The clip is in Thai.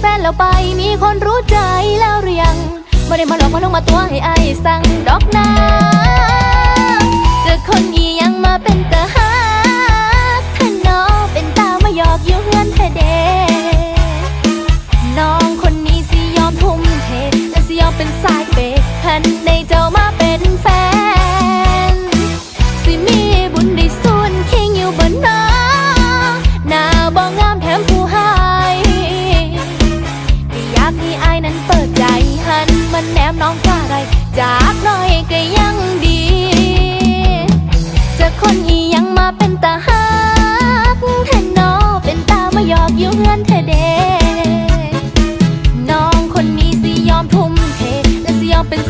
แฟนแล้วไป มีคนรู้ใจแล้วหรือยังไม่ได้มาหลอกมาลงมาตัวให้ไอสั่งดอกนาเจอคนอียังมาเป็นตาฮักท่านนอเป็นตามาหยอกอยู่เงินเธอเดน้องคนนี้สิยอมทุ่มเทและสิยอมเป็นสายเปย์ทันในเจ้า นมันแนมน้องกะไรจากน้อยก็ยังดี จะคนอียังมาเป็นตาฮักแทนนอเป็นตามายอกอยู่เฮือนเธอเดน้องคนนี้สิยอมทุ่มเทและสิยอมเป็น